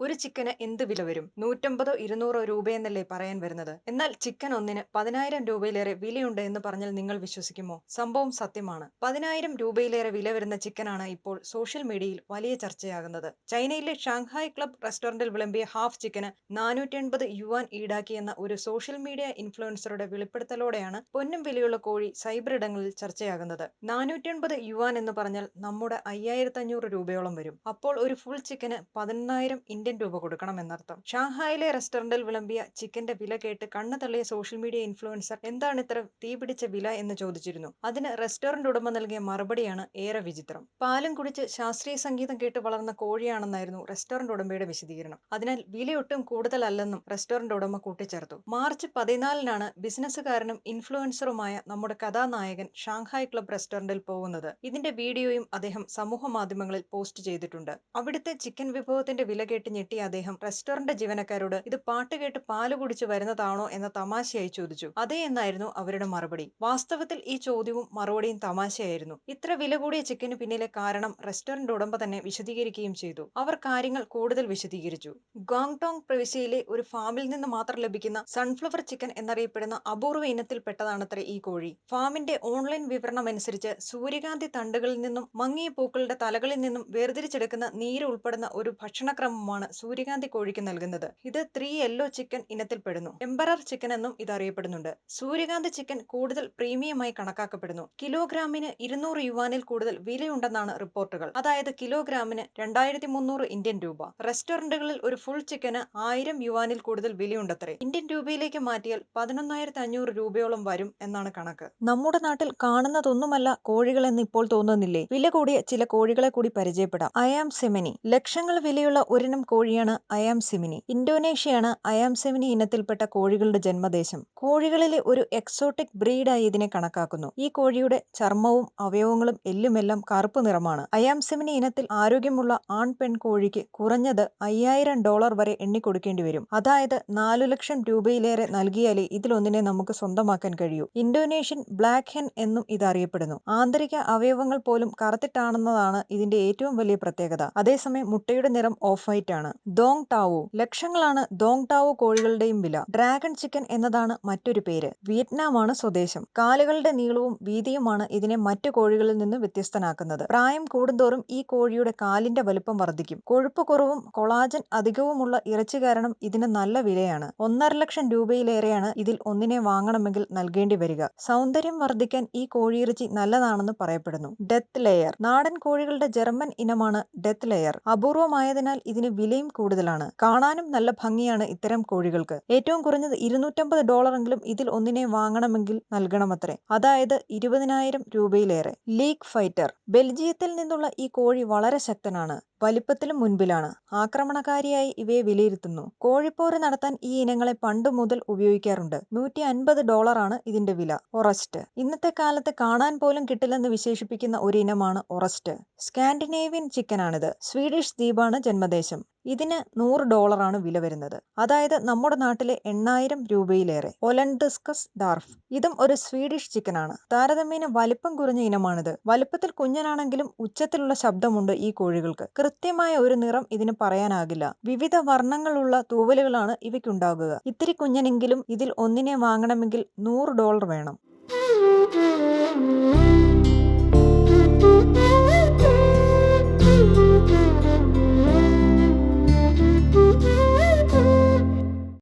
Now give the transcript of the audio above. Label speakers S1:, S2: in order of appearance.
S1: ഒരു ചിക്കന് എന്ത് വില വരും? നൂറ്റമ്പതോ ഇരുന്നൂറോ രൂപയെന്നല്ലേ പറയാൻ വരുന്നത്? എന്നാൽ ചിക്കൻ ഒന്നിന് പതിനായിരം രൂപയിലേറെ വിലയുണ്ട് എന്ന് പറഞ്ഞാൽ നിങ്ങൾ വിശ്വസിക്കുമോ? സംഭവം സത്യമാണ്. പതിനായിരം രൂപയിലേറെ വില വരുന്ന ചിക്കനാണ് ഇപ്പോൾ സോഷ്യൽ മീഡിയയിൽ വലിയ ചർച്ചയാകുന്നത്. ചൈനയിലെ ഷാങ്ഹായ് ക്ലബ് റെസ്റ്റോറന്റിൽ വിളമ്പിയ ഹാഫ് ചിക്കന് നാനൂറ്റി എൺപത് യുവാൻ ഈടാക്കിയെന്ന ഒരു സോഷ്യൽ മീഡിയ ഇൻഫ്ലുവൻസറുടെ വെളിപ്പെടുത്തലോടെയാണ് പൊന്നും വിലയുള്ള കോഴി സൈബർ ഇടങ്ങളിൽ ചർച്ചയാകുന്നത്. നാനൂറ്റി എൺപത് യുവാൻ എന്ന് പറഞ്ഞാൽ നമ്മുടെ അയ്യായിരത്തി അഞ്ഞൂറ് രൂപയോളം വരും. അപ്പോൾ ഒരു ഫുൾ ചിക്കന് പതിനൊന്നായിരം ഇന്ത്യൻ രൂപ കൊടുക്കണം എന്നർത്ഥം. ഷാങ്ഹായിലെ റെസ്റ്റോറന്റിൽ വിളമ്പിയ ചിക്കന്റെ വില കേട്ട് കണ്ണു തള്ളിയ സോഷ്യൽ മീഡിയ ഇൻഫ്ലുവൻസർ എന്താണ് ഇത്ര തീപിടിച്ച വില എന്ന് ചോദിച്ചിരുന്നു. അതിന് റെസ്റ്റോറന്റ് ഉടമ നൽകിയ മറുപടിയാണ് ഏറെ വിചിത്രം. പാലും കുടിച്ച് ശാസ്ത്രീയ സംഗീതം കേട്ട് വളർന്ന കോഴിയാണെന്നായിരുന്നു റെസ്റ്റോറന്റ് ഉടമയുടെ വിശദീകരണം. അതിനാൽ വിലയൊട്ടും കൂടുതലല്ലെന്നും റെസ്റ്റോറന്റ് ഉടമ കൂട്ടിച്ചേർത്തു. മാർച്ച് പതിനാലിനാണ് ബിസിനസ്സുകാരനും ഇൻഫ്ലുവൻസറുമായ നമ്മുടെ കഥാനായകൻ ഷാങ്ഹായ് ക്ലബ് റെസ്റ്റോറന്റിൽ പോകുന്നത്. ഇതിന്റെ വീഡിയോയും അദ്ദേഹം സമൂഹ മാധ്യമങ്ങളിൽ പോസ്റ്റ് ചെയ്തിട്ടുണ്ട്. അവിടുത്തെ ചിക്കൻ വിഭവത്തിന്റെ വില കേട്ട് ഞെട്ടിയ അദ്ദേഹം. റെസ്റ്റോറന്റ് ജീവനക്കാരോട് ഇത് പാട്ട് കേട്ട് പാൽ കുടിച്ച് വരുന്നതാണോ എന്ന തമാശയായി ചോദിച്ചു. അതെ എന്നായിരുന്നു അവരുടെ മറുപടി. വാസ്തവത്തിൽ ഈ ചോദ്യവും മറുപടിയും തമാശയായിരുന്നു. ഇത്ര വില കൂടിയ ചിക്കന് പിന്നിലെ കാരണം റെസ്റ്റോറന്റ് ഉടമ തന്നെ വിശദീകരിക്കുകയും ചെയ്തു. അവർ കാര്യങ്ങൾ കൂടുതൽ വിശദീകരിച്ചു. ഗോങ്ടോങ് പ്രവിശ്യയിലെ ഒരു ഫാമിൽ നിന്ന് മാത്രം ലഭിക്കുന്ന സൺഫ്ലവർ ചിക്കൻ എന്നറിയപ്പെടുന്ന അപൂർവ ഇനത്തിൽപ്പെട്ടതാണത്രേ ഈ കോഴി. ഫാമിന്റെ ഓൺലൈൻ വിവരണം അനുസരിച്ച് സൂര്യകാന്തി തണ്ടുകളിൽ നിന്നും മങ്ങിയ പൂക്കളുടെ തലകളിൽ നിന്നും വേർതിരിച്ചെടുക്കുന്ന നീര് ഉൾപ്പെടുന്ന ഒരു ഭക്ഷണക്രമമാണ് സൂര്യകാന്തി കോഴിക്ക് നൽകുന്നത്. ഇത് ത്രീ യെല്ലോ ചിക്കൻ ഇനത്തിൽപ്പെടുന്നു. എംബറർ ചിക്കൻ എന്നും ഇത് അറിയപ്പെടുന്നുണ്ട്. സൂര്യകാന്തി ചിക്കൻ കൂടുതൽ പ്രീമിയമായി കണക്കാക്കപ്പെടുന്നു. കിലോഗ്രാമിന് ഇരുന്നൂറ് യുവാനിൽ കൂടുതൽ വിലയുണ്ടെന്നാണ് റിപ്പോർട്ടുകൾ. അതായത് കിലോഗ്രാമിന് രണ്ടായിരത്തി മുന്നൂറ് ഇന്ത്യൻ രൂപ. റെസ്റ്റോറന്റുകളിൽ ഒരു ഫുൾ ചിക്കന് ആയിരം യുവാനിൽ കൂടുതൽ വിലയുണ്ടത്രേ. ഇന്ത്യൻ രൂപയിലേക്ക് മാറ്റിയാൽ പതിനൊന്നായിരത്തി അഞ്ഞൂറ് രൂപയോളം വരും എന്നാണ് കണക്ക്. നമ്മുടെ നാട്ടിൽ കാണുന്നതൊന്നുമല്ല കോഴികൾ എന്ന് ഇപ്പോൾ തോന്നുന്നില്ലേ? വില കൂടിയ ചില കോഴികളെ കൂടി പരിചയപ്പെടാം. Ayam Cemani. ലക്ഷങ്ങൾ വിലയുള്ള ഒരിനം കോഴിയാണ് അയാം സെമിനി. ഇന്തോനേഷ്യയാണ് അയാം സെമിനി ഇനത്തിൽപ്പെട്ട കോഴികളുടെ ജന്മദേശം. കോഴികളിലെ ഒരു എക്സോട്ടിക് ബ്രീഡായി ഇതിനെ കണക്കാക്കുന്നു. ഈ കോഴിയുടെ ചർമ്മവും അവയവങ്ങളും എല്ലുമെല്ലാം കറുപ്പ് നിറമാണ്. അയാം സെമിനി ഇനത്തിൽ ആരോഗ്യമുള്ള ആൺ പെൺ കോഴിക്ക് കുറഞ്ഞത് അയ്യായിരം ഡോളർ വരെ എണ്ണിക്കൊടുക്കേണ്ടി വരും. അതായത് നാലു ലക്ഷം രൂപയിലേറെ നൽകിയാലേ ഇതിലൊന്നിനെ നമുക്ക് സ്വന്തമാക്കാൻ കഴിയൂ. ഇന്തോനേഷ്യൻ ബ്ലാക്ക് ഹെൻ എന്നും ഇത് അറിയപ്പെടുന്നു ആന്തരിക അവയവങ്ങൾ പോലും കറുത്തിട്ടാണെന്നതാണ് ഇതിന്റെ ഏറ്റവും വലിയ പ്രത്യേകത. അതേസമയം മുട്ടയുടെ നിറം ഓഫ് വൈറ്റ് ആണ് ദോങ് ടാവോ ലക്ഷങ്ങളാണ് ദോങ് ടാവോ കോഴികളുടെയും വില. ഡ്രാഗൺ ചിക്കൻ എന്നതാണ് മറ്റൊരു പേര്. വിയറ്റ്നാമാണ് സ്വദേശം. കാലുകളുടെ നീളവും വീതിയുമാണ് ഇതിനെ മറ്റു കോഴികളിൽ നിന്ന് വ്യത്യസ്തനാക്കുന്നത്. പ്രായം കൂടുന്തോറും ഈ കോഴിയുടെ കാലിന്റെ വലുപ്പം വർദ്ധിക്കും. കൊഴുപ്പ് കുറവും കൊളാജൻ അധികവുമുള്ള ഇറച്ചി കാരണം ഇതിന് നല്ല വിലയാണ്. ഒന്നര ലക്ഷം രൂപയിലേറെയാണ് ഇതിൽ ഒന്നിനെ വാങ്ങണമെങ്കിൽ നൽകേണ്ടി വരിക. സൗന്ദര്യം വർദ്ധിക്കാൻ ഈ കോഴിയിറച്ചി നല്ലതാണെന്ന് പറയപ്പെടുന്നു. Death layer. നാടൻ കോഴികളുടെ ജർമ്മൻ ഇനമാണ് ഡെത്ത് ലെയർ. അപൂർവമായതിനാൽ ഇതിന് വിലയും കൂടുതലാണ്. കാണാനും നല്ല ഭംഗിയാണ് ഇത്തരം കോഴികൾക്ക്. ഏറ്റവും കുറഞ്ഞത് ഇരുന്നൂറ്റമ്പത് ഡോളറെങ്കിലും ഇതിൽ ഒന്നിനെ വാങ്ങണമെങ്കിൽ നൽകണമത്രേ. അതായത് ഇരുപതിനായിരം രൂപയിലേറെ. League fighter. ബെൽജിയത്തിൽ നിന്നുള്ള ഈ കോഴി വളരെ ശക്തനാണ്. വലിപ്പത്തിലും മുൻപിലാണ്. ആക്രമണകാരിയായി ഇവയെ വിലയിരുത്തുന്നു. കോഴിപ്പോര് നടത്താൻ ഈ ഇനങ്ങളെ പണ്ടു മുതൽ ഉപയോഗിക്കാറുണ്ട്. നൂറ്റി അൻപത് ഡോളറാണ് ഇതിന്റെ വില. ഒറസ്റ്റ്. ഇന്നത്തെ കാലത്ത് കാണാൻ പോലും കിട്ടില്ലെന്ന് വിശേഷിപ്പിക്കുന്ന ഒരു ഇനമാണ് ഒറസ്റ്റ്. സ്കാൻഡിനേവിയൻ ചിക്കനാണിത്. സ്വീഡിഷ് ദ്വീപാണ് ജന്മദേശം. ഇതിന് നൂറ് ഡോളറാണ് വില വരുന്നത്. അതായത് നമ്മുടെ നാട്ടിലെ എണ്ണായിരം രൂപയിലേറെ. ഒലൻഡിസ്കസ് ഡാർഫ് ഇതും ഒരു സ്വീഡിഷ് ചിക്കനാണ്. താരതമ്യേന വലിപ്പം കുറഞ്ഞ ഇനമാണിത്. വലിപ്പത്തിൽ കുഞ്ഞനാണെങ്കിലും ഉച്ചത്തിലുള്ള ശബ്ദമുണ്ട് ഈ കോഴികൾക്ക്. കൃത്യമായ ഒരു നിറം ഇതിന് പറയാനാകില്ല വിവിധ വർണങ്ങളുള്ള തൂവലുകളാണ് ഇവയ്ക്കുണ്ടാകുക ഇത്തിരി കുഞ്ഞനെങ്കിലും ഇതിൽ ഒന്നിനെ വാങ്ങണമെങ്കിൽ നൂറ് ഡോളർ വേണം.